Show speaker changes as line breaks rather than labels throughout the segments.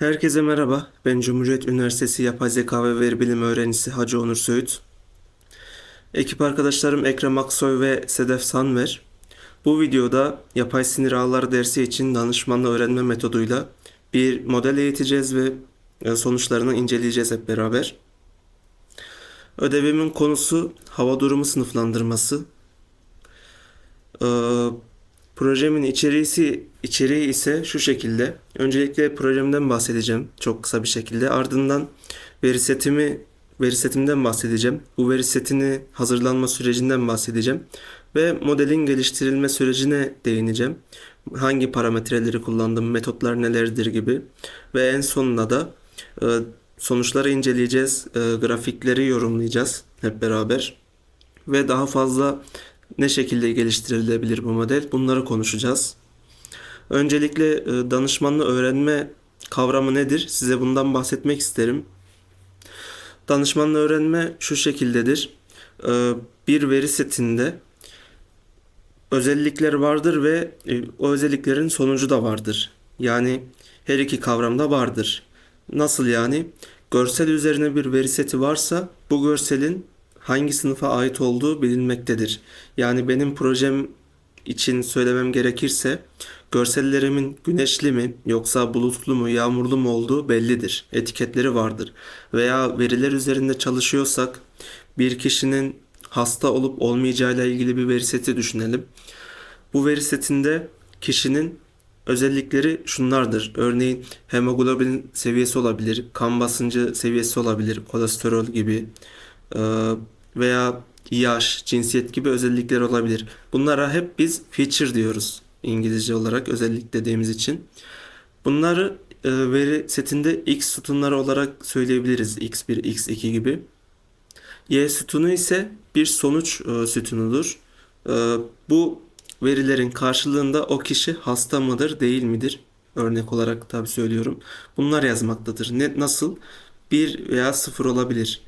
Herkese merhaba. Ben Cumhuriyet Üniversitesi Yapay Zeka ve Veri Bilimi öğrencisi Hacı Onur Söğüt. Ekip arkadaşlarım Ekrem Aksoy ve Sedef Sanver. Bu videoda yapay sinir ağları dersi için danışmanlı öğrenme metoduyla bir model eğiteceğiz ve e, sonuçlarını inceleyeceğiz hep beraber. Ödevimin konusu hava durumu sınıflandırması. Ee, Projemin içeriği, içeriği ise şu şekilde. Öncelikle projemden bahsedeceğim çok kısa bir şekilde. Ardından veri setimi veri setimden bahsedeceğim. Bu veri setini hazırlanma sürecinden bahsedeceğim ve modelin geliştirilme sürecine değineceğim. Hangi parametreleri kullandım, metotlar nelerdir gibi ve en sonunda da e, sonuçları inceleyeceğiz, e, grafikleri yorumlayacağız hep beraber ve daha fazla ne şekilde geliştirilebilir bu model? Bunları konuşacağız. Öncelikle e, danışmanlı öğrenme kavramı nedir? Size bundan bahsetmek isterim. Danışmanlı öğrenme şu şekildedir. E, bir veri setinde özellikler vardır ve e, o özelliklerin sonucu da vardır. Yani her iki kavramda vardır. Nasıl yani? Görsel üzerine bir veri seti varsa bu görselin hangi sınıfa ait olduğu bilinmektedir. Yani benim projem için söylemem gerekirse görsellerimin güneşli mi yoksa bulutlu mu yağmurlu mu olduğu bellidir. Etiketleri vardır. Veya veriler üzerinde çalışıyorsak bir kişinin hasta olup olmayacağıyla ilgili bir veri seti düşünelim. Bu veri setinde kişinin özellikleri şunlardır. Örneğin hemoglobin seviyesi olabilir, kan basıncı seviyesi olabilir, kolesterol gibi veya yaş, cinsiyet gibi özellikler olabilir. Bunlara hep biz feature diyoruz İngilizce olarak özellik dediğimiz için. Bunları e, veri setinde x sütunları olarak söyleyebiliriz. x1, x2 gibi. Y sütunu ise bir sonuç e, sütunudur. E, bu verilerin karşılığında o kişi hasta mıdır, değil midir? Örnek olarak tabi söylüyorum. Bunlar yazmaktadır. Ne, nasıl? 1 veya 0 olabilir.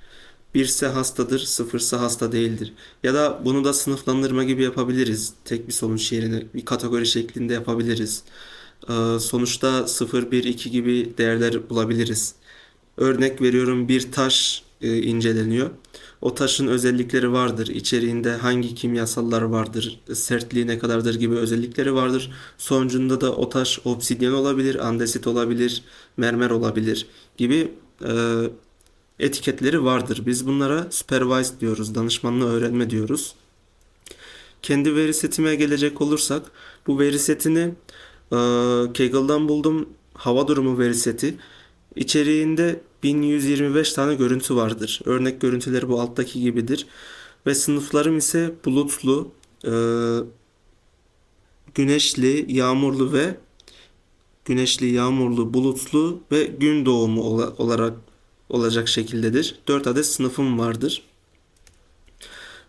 Birse hastadır, sıfırsa hasta değildir. Ya da bunu da sınıflandırma gibi yapabiliriz. Tek bir sonuç yerine bir kategori şeklinde yapabiliriz. Ee, sonuçta 0, 1, 2 gibi değerler bulabiliriz. Örnek veriyorum bir taş e, inceleniyor. O taşın özellikleri vardır. İçeriğinde hangi kimyasallar vardır, sertliği ne kadardır gibi özellikleri vardır. Sonucunda da o taş obsidyen olabilir, andesit olabilir, mermer olabilir gibi e, etiketleri vardır. Biz bunlara supervised diyoruz, danışmanlı öğrenme diyoruz. Kendi veri setime gelecek olursak bu veri setini e, Kaggle'dan buldum. Hava durumu veri seti. İçeriğinde 1125 tane görüntü vardır. Örnek görüntüleri bu alttaki gibidir. Ve sınıflarım ise bulutlu, e, güneşli, yağmurlu ve güneşli, yağmurlu, bulutlu ve gün doğumu olarak olacak şekildedir. 4 adet sınıfım vardır.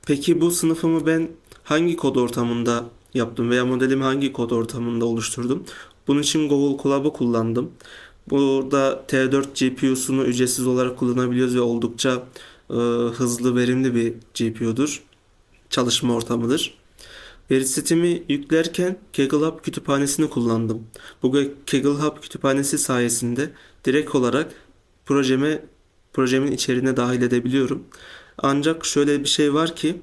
Peki bu sınıfımı ben hangi kod ortamında yaptım veya modelimi hangi kod ortamında oluşturdum? Bunun için Google Colab'ı kullandım. Burada T4 GPU'sunu ücretsiz olarak kullanabiliyoruz ve oldukça e, hızlı, verimli bir GPU'dur. Çalışma ortamıdır. Veri setimi yüklerken Kaggle Hub kütüphanesini kullandım. Bu Kaggle Hub kütüphanesi sayesinde direkt olarak projeme projemin içeriğine dahil edebiliyorum. Ancak şöyle bir şey var ki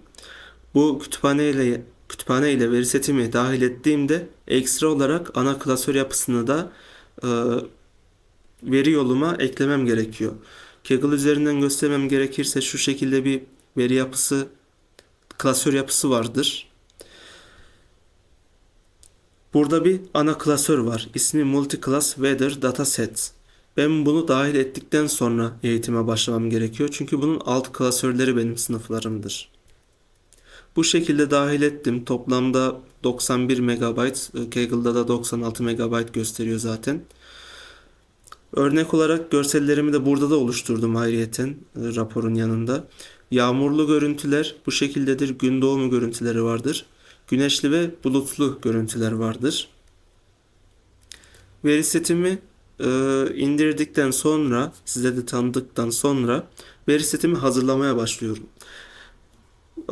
bu kütüphane ile kütüphane ile veri setimi dahil ettiğimde ekstra olarak ana klasör yapısını da e, veri yoluma eklemem gerekiyor. Kaggle üzerinden göstermem gerekirse şu şekilde bir veri yapısı klasör yapısı vardır. Burada bir ana klasör var. İsmi Multiclass Weather Dataset. Ben bunu dahil ettikten sonra eğitime başlamam gerekiyor. Çünkü bunun alt klasörleri benim sınıflarımdır. Bu şekilde dahil ettim. Toplamda 91 MB, Kaggle'da da 96 MB gösteriyor zaten. Örnek olarak görsellerimi de burada da oluşturdum ayrıyeten e, raporun yanında. Yağmurlu görüntüler bu şekildedir. Gün doğumu görüntüleri vardır. Güneşli ve bulutlu görüntüler vardır. Veri setimi e, indirdikten sonra size de tanıdıktan sonra veri setimi hazırlamaya başlıyorum.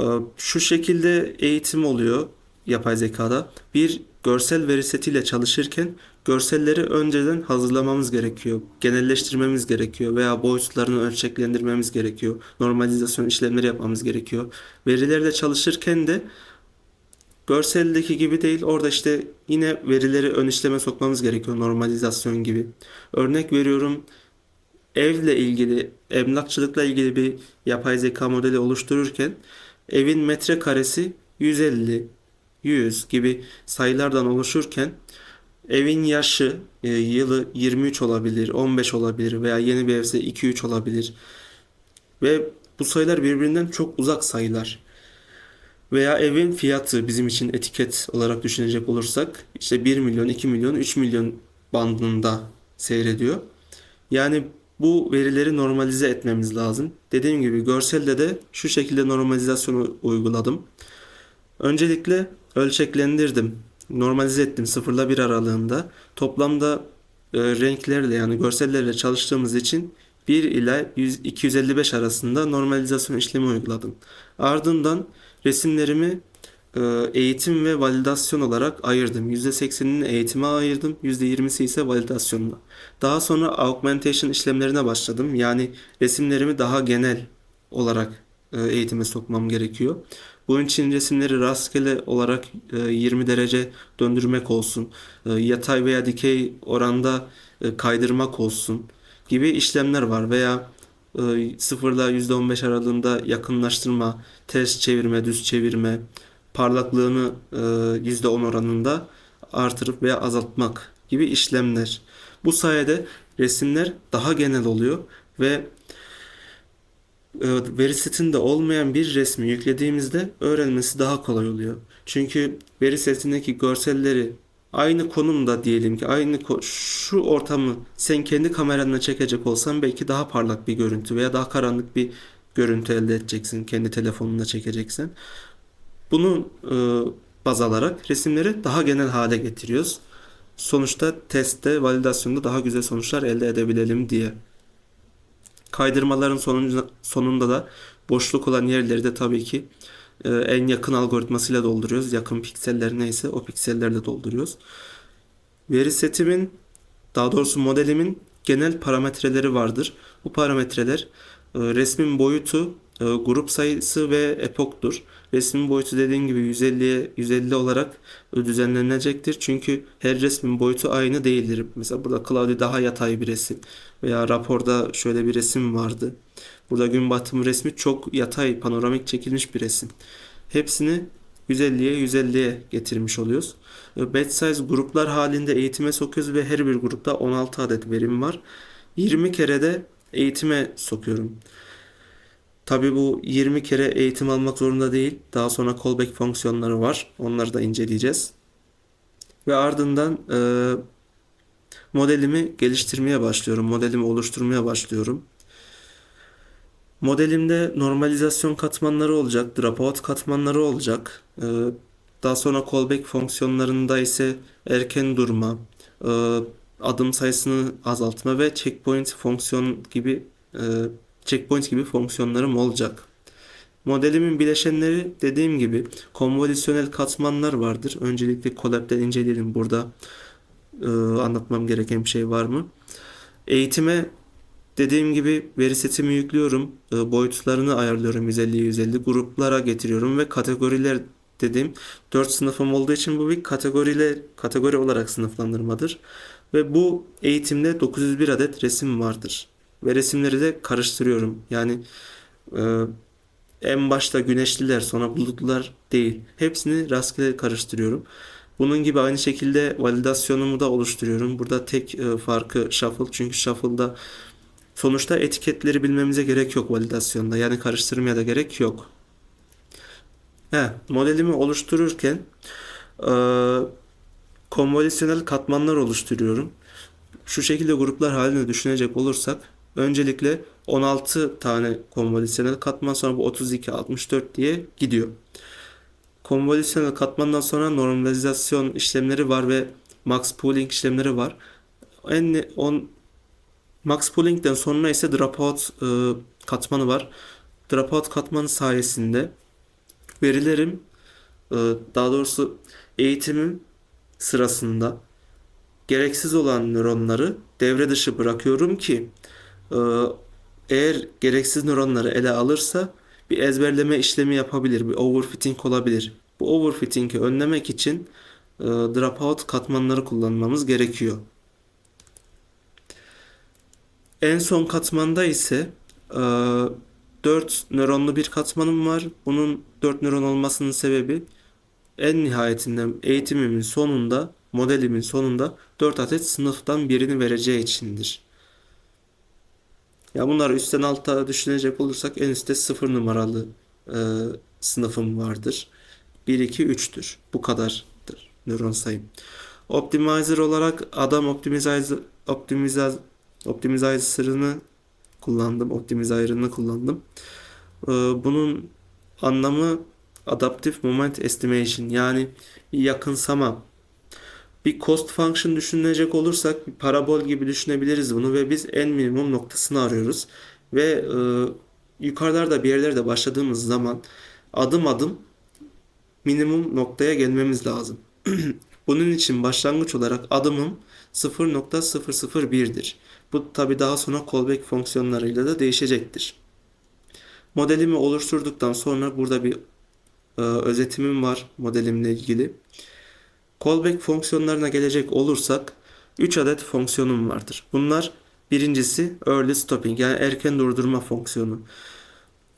E, şu şekilde eğitim oluyor. yapay zekada bir görsel veri setiyle çalışırken görselleri önceden hazırlamamız gerekiyor. Genelleştirmemiz gerekiyor veya boyutlarını ölçeklendirmemiz gerekiyor. Normalizasyon işlemleri yapmamız gerekiyor. Verilerle çalışırken de görseldeki gibi değil. Orada işte yine verileri ön işleme sokmamız gerekiyor. Normalizasyon gibi. Örnek veriyorum evle ilgili, emlakçılıkla ilgili bir yapay zeka modeli oluştururken evin metrekaresi 150, 100 gibi sayılardan oluşurken evin yaşı, e, yılı 23 olabilir, 15 olabilir veya yeni bir evse 2-3 olabilir. Ve bu sayılar birbirinden çok uzak sayılar. Veya evin fiyatı bizim için etiket olarak düşünecek olursak işte 1 milyon, 2 milyon, 3 milyon bandında seyrediyor. Yani bu verileri normalize etmemiz lazım. Dediğim gibi görselde de şu şekilde normalizasyonu uyguladım. Öncelikle ölçeklendirdim. Normalize ettim 0 ile 1 aralığında. Toplamda e, renklerle yani görsellerle çalıştığımız için 1 ile 100, 255 arasında normalizasyon işlemi uyguladım. Ardından resimlerimi e, eğitim ve validasyon olarak ayırdım. %80'ini eğitime ayırdım. %20'si ise validasyonuna. Daha sonra augmentation işlemlerine başladım. Yani resimlerimi daha genel olarak e, eğitime sokmam gerekiyor. Bunun için resimleri rastgele olarak e, 20 derece döndürmek olsun, e, yatay veya dikey oranda e, kaydırmak olsun gibi işlemler var veya e, 0 ile %15 aralığında yakınlaştırma, ters çevirme, düz çevirme, parlaklığını e, %10 oranında artırıp veya azaltmak gibi işlemler. Bu sayede resimler daha genel oluyor ve e, veri setinde olmayan bir resmi yüklediğimizde öğrenmesi daha kolay oluyor. Çünkü veri setindeki görselleri aynı konumda diyelim ki aynı şu ortamı sen kendi kameranla çekecek olsan belki daha parlak bir görüntü veya daha karanlık bir görüntü elde edeceksin kendi telefonunla çekeceksin. Bunu e, baz alarak resimleri daha genel hale getiriyoruz. Sonuçta testte, validasyonda daha güzel sonuçlar elde edebilelim diye. Kaydırmaların sonuncu, sonunda da boşluk olan yerleri de tabii ki en yakın algoritmasıyla dolduruyoruz. Yakın pikseller neyse o piksellerle dolduruyoruz. Veri setimin, daha doğrusu modelimin genel parametreleri vardır. Bu parametreler e, resmin boyutu, e, grup sayısı ve epoktur. Resmin boyutu dediğim gibi 150'ye 150 olarak düzenlenecektir. Çünkü her resmin boyutu aynı değildir. Mesela burada Claudio daha yatay bir resim veya raporda şöyle bir resim vardı. Burada gün batımı resmi çok yatay, panoramik çekilmiş bir resim. Hepsini 150'ye 150'ye getirmiş oluyoruz. E, Batch size gruplar halinde eğitime sokuyoruz ve her bir grupta 16 adet verim var. 20 kere de eğitime sokuyorum. Tabii bu 20 kere eğitim almak zorunda değil. Daha sonra callback fonksiyonları var. Onları da inceleyeceğiz. Ve ardından e, modelimi geliştirmeye başlıyorum. Modelimi oluşturmaya başlıyorum. Modelimde normalizasyon katmanları olacak, dropout katmanları olacak. E, daha sonra callback fonksiyonlarında ise erken durma, e, adım sayısını azaltma ve checkpoint fonksiyon gibi e, checkpoint gibi fonksiyonlarım olacak. Modelimin bileşenleri dediğim gibi konvolüsyonel katmanlar vardır. Öncelikle Colab'den inceleyelim burada e, anlatmam gereken bir şey var mı? Eğitime dediğim gibi veri setimi yüklüyorum. E, boyutlarını ayarlıyorum 150'ye 150 gruplara getiriyorum ve kategoriler dediğim 4 sınıfım olduğu için bu bir kategoriyle kategori olarak sınıflandırmadır. Ve bu eğitimde 901 adet resim vardır. Ve resimleri de karıştırıyorum. Yani e, en başta güneşliler sonra bulutlular değil. Hepsini rastgele karıştırıyorum. Bunun gibi aynı şekilde validasyonumu da oluşturuyorum. Burada tek e, farkı shuffle. Çünkü shuffle'da sonuçta etiketleri bilmemize gerek yok validasyonda. Yani karıştırmaya da gerek yok. He, modelimi oluştururken e, konvolüsyonel katmanlar oluşturuyorum. Şu şekilde gruplar halinde düşünecek olursak öncelikle 16 tane konvolüsyonel katman sonra bu 32, 64 diye gidiyor. Konvolüsyonel katmandan sonra normalizasyon işlemleri var ve max pooling işlemleri var. En on max pooling'den sonra ise dropout e, katmanı var. Dropout katmanı sayesinde verilerim e, daha doğrusu eğitimim sırasında gereksiz olan nöronları devre dışı bırakıyorum ki e, eğer gereksiz nöronları ele alırsa bir ezberleme işlemi yapabilir, bir overfitting olabilir. Bu overfitting'i önlemek için e, dropout katmanları kullanmamız gerekiyor. En son katmanda ise e, 4 nöronlu bir katmanım var. Bunun 4 nöron olmasının sebebi en nihayetinde eğitimimin sonunda, modelimin sonunda 4 adet sınıftan birini vereceği içindir. Ya bunları üstten alta düşünecek olursak en üstte 0 numaralı e, sınıfım vardır. 1, 2, 3'tür. Bu kadardır nöron sayım. Optimizer olarak adam optimizer optimizer optimizer'ını kullandım. Optimizer'ını kullandım. Ee, bunun anlamı adaptive moment estimation yani bir yakınsama. Bir cost function düşünecek olursak bir parabol gibi düşünebiliriz bunu ve biz en minimum noktasını arıyoruz. Ve e, yukarılarda bir yerlerde başladığımız zaman adım adım minimum noktaya gelmemiz lazım. Bunun için başlangıç olarak adımım 0.001'dir. Bu tabi daha sonra callback fonksiyonlarıyla da değişecektir. Modelimi oluşturduktan sonra burada bir e, özetimim var modelimle ilgili. Callback fonksiyonlarına gelecek olursak 3 adet fonksiyonum vardır. Bunlar birincisi early stopping yani erken durdurma fonksiyonu.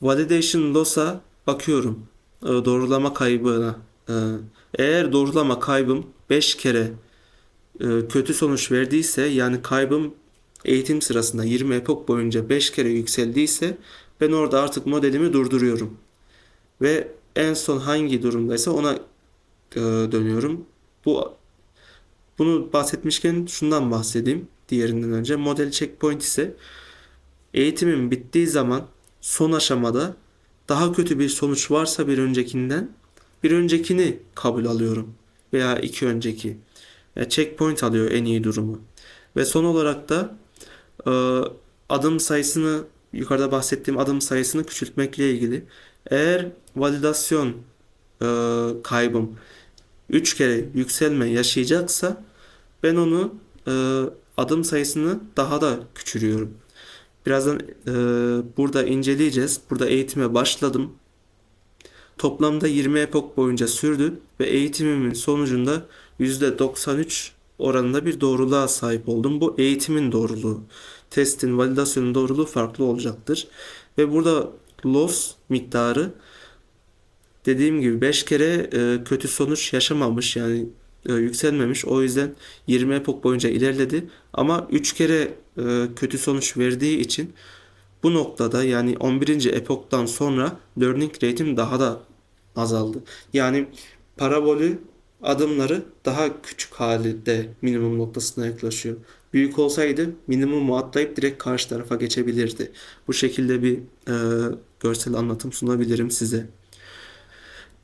Validation loss'a bakıyorum. E, doğrulama kaybına. E, eğer doğrulama kaybım 5 kere e, kötü sonuç verdiyse yani kaybım eğitim sırasında 20 epok boyunca 5 kere yükseldiyse ben orada artık modelimi durduruyorum. Ve en son hangi durumdaysa ona e, dönüyorum. Bu bunu bahsetmişken şundan bahsedeyim diğerinden önce. Model checkpoint ise eğitimin bittiği zaman son aşamada daha kötü bir sonuç varsa bir öncekinden bir öncekini kabul alıyorum veya iki önceki. Yani checkpoint alıyor en iyi durumu. Ve son olarak da e, adım sayısını yukarıda bahsettiğim adım sayısını küçültmekle ilgili. Eğer validasyon e, kaybım 3 kere yükselme yaşayacaksa ben onu e, adım sayısını daha da küçülüyorum. Birazdan e, burada inceleyeceğiz. Burada eğitime başladım. Toplamda 20 epok boyunca sürdü ve eğitimimin sonucunda %93 oranında bir doğruluğa sahip oldum. Bu eğitimin doğruluğu. Testin, validasyonun doğruluğu farklı olacaktır. Ve burada loss miktarı dediğim gibi 5 kere e, kötü sonuç yaşamamış yani e, yükselmemiş. O yüzden 20 epok boyunca ilerledi. Ama 3 kere e, kötü sonuç verdiği için bu noktada yani 11. epoktan sonra learning rate'im daha da azaldı. Yani parabolü adımları daha küçük halde minimum noktasına yaklaşıyor. Büyük olsaydı minimumu atlayıp direkt karşı tarafa geçebilirdi. Bu şekilde bir e, görsel anlatım sunabilirim size.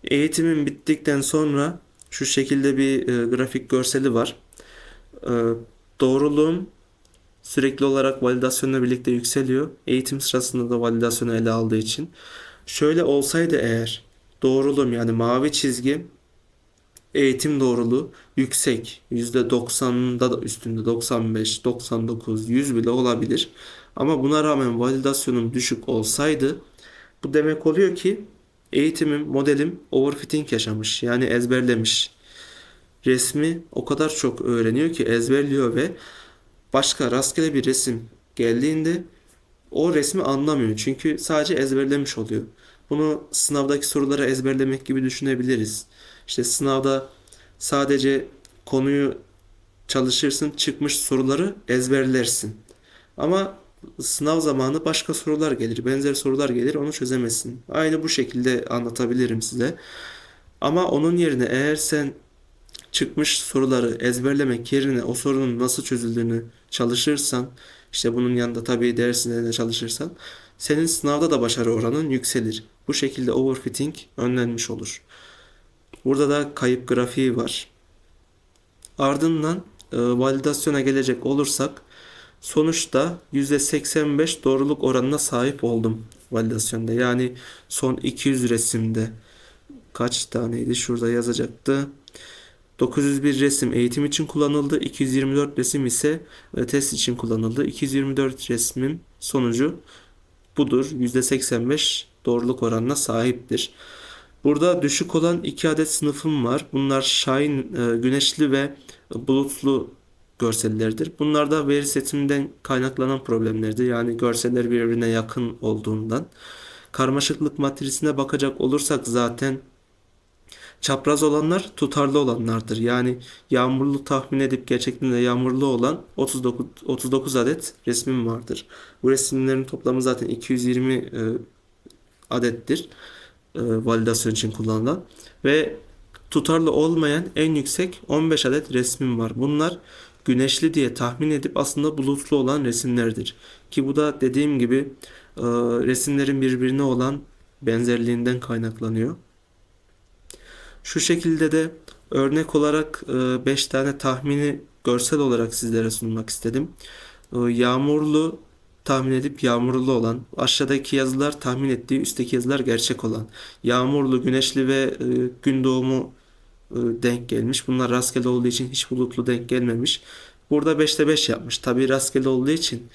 Eğitimim bittikten sonra şu şekilde bir e, grafik görseli var. E, doğruluğum sürekli olarak validasyonla birlikte yükseliyor. Eğitim sırasında da validasyonu ele aldığı için. Şöyle olsaydı eğer doğruluğum yani mavi çizgi eğitim doğruluğu yüksek. %90'da da üstünde 95, 99, 100 bile olabilir. Ama buna rağmen validasyonum düşük olsaydı bu demek oluyor ki eğitimim, modelim overfitting yaşamış. Yani ezberlemiş. Resmi o kadar çok öğreniyor ki ezberliyor ve başka rastgele bir resim geldiğinde o resmi anlamıyor. Çünkü sadece ezberlemiş oluyor. Bunu sınavdaki soruları ezberlemek gibi düşünebiliriz. İşte sınavda sadece konuyu çalışırsın, çıkmış soruları ezberlersin. Ama sınav zamanı başka sorular gelir, benzer sorular gelir, onu çözemezsin. Aynı bu şekilde anlatabilirim size. Ama onun yerine eğer sen çıkmış soruları ezberlemek yerine o sorunun nasıl çözüldüğünü çalışırsan, işte bunun yanında tabii dersinde de çalışırsan, senin sınavda da başarı oranın yükselir. Bu şekilde overfitting önlenmiş olur. Burada da kayıp grafiği var. Ardından e, validasyona gelecek olursak sonuçta %85 doğruluk oranına sahip oldum validasyonda. Yani son 200 resimde kaç taneydi? Şurada yazacaktı. 901 resim eğitim için kullanıldı. 224 resim ise e, test için kullanıldı. 224 resmin sonucu budur. %85 doğruluk oranına sahiptir. Burada düşük olan iki adet sınıfım var. Bunlar Shine, e, güneşli ve bulutlu görsellerdir. Bunlar da veri setinden kaynaklanan problemlerdir. Yani görseller birbirine yakın olduğundan. Karmaşıklık matrisine bakacak olursak zaten çapraz olanlar tutarlı olanlardır. Yani yağmurlu tahmin edip gerçekten de yağmurlu olan 39 39 adet resmim vardır. Bu resimlerin toplamı zaten 220 e, adettir. E, validasyon için kullanılan ve tutarlı olmayan en yüksek 15 adet resmim var. Bunlar güneşli diye tahmin edip aslında bulutlu olan resimlerdir. Ki bu da dediğim gibi e, resimlerin birbirine olan benzerliğinden kaynaklanıyor. Şu şekilde de örnek olarak 5 tane tahmini görsel olarak sizlere sunmak istedim. E, Yağmurlu tahmin edip yağmurlu olan, aşağıdaki yazılar tahmin ettiği, üstteki yazılar gerçek olan. Yağmurlu, güneşli ve e, gün doğumu e, denk gelmiş. Bunlar rastgele olduğu için hiç bulutlu denk gelmemiş. Burada 5'te 5 yapmış. Tabii rastgele olduğu için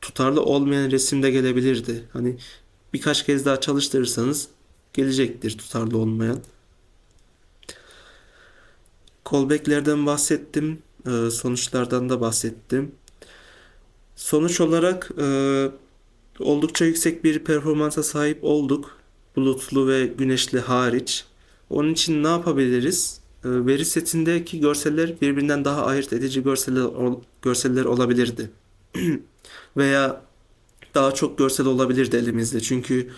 tutarlı olmayan resim de gelebilirdi. Hani birkaç kez daha çalıştırırsanız gelecektir tutarlı olmayan. Callback'lerden bahsettim. e, Sonuçlardan da bahsettim. Sonuç olarak e, oldukça yüksek bir performansa sahip olduk. Bulutlu ve güneşli hariç. Onun için ne yapabiliriz? E, veri setindeki görseller birbirinden daha ayırt edici görseller, ol- görseller olabilirdi. Veya daha çok görsel olabilirdi elimizde. Çünkü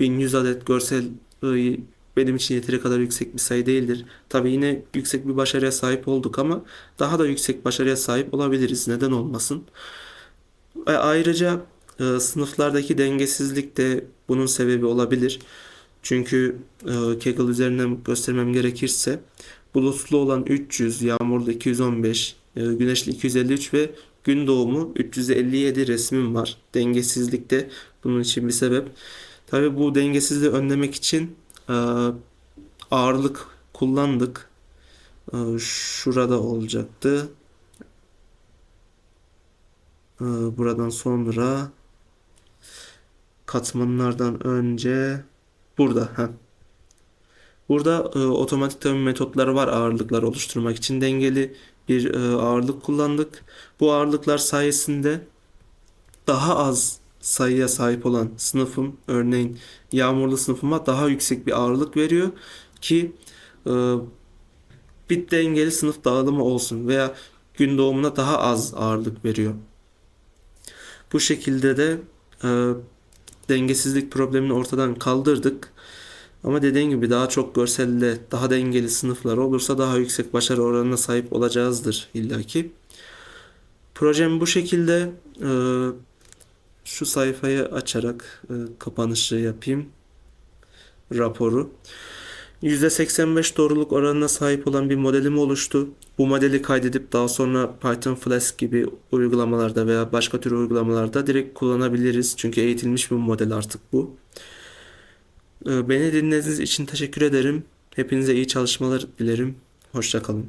1100 adet görsel e, benim için yeteri kadar yüksek bir sayı değildir. Tabii yine yüksek bir başarıya sahip olduk ama daha da yüksek başarıya sahip olabiliriz. Neden olmasın? Ayrıca e, sınıflardaki dengesizlik de bunun sebebi olabilir. Çünkü e, Kaggle üzerinden göstermem gerekirse bulutlu olan 300, yağmurlu 215, e, güneşli 253 ve gün doğumu 357 resmim var. Dengesizlik de bunun için bir sebep. Tabii bu dengesizliği önlemek için e, ağırlık kullandık. E, şurada olacaktı. Ee, Buradan sonra katmanlardan önce burada. Heh. Burada e, otomatik tabii metotları var ağırlıklar oluşturmak için dengeli bir e, ağırlık kullandık. Bu ağırlıklar sayesinde daha az sayıya sahip olan sınıfım örneğin yağmurlu sınıfıma daha yüksek bir ağırlık veriyor ki e, bir dengeli sınıf dağılımı olsun veya gün doğumuna daha az ağırlık veriyor. Bu şekilde de e, dengesizlik problemini ortadan kaldırdık. Ama dediğim gibi daha çok görselle daha dengeli sınıflar olursa daha yüksek başarı oranına sahip olacağızdır illaki. Projem bu şekilde. E, şu sayfayı açarak e, kapanışı yapayım. Raporu. %85 doğruluk oranına sahip olan bir modelim oluştu. Bu modeli kaydedip daha sonra Python Flask gibi uygulamalarda veya başka tür uygulamalarda direkt kullanabiliriz. Çünkü eğitilmiş bir model artık bu. Ee, Beni dinlediğiniz için teşekkür ederim. Hepinize iyi çalışmalar dilerim. Hoşça kalın.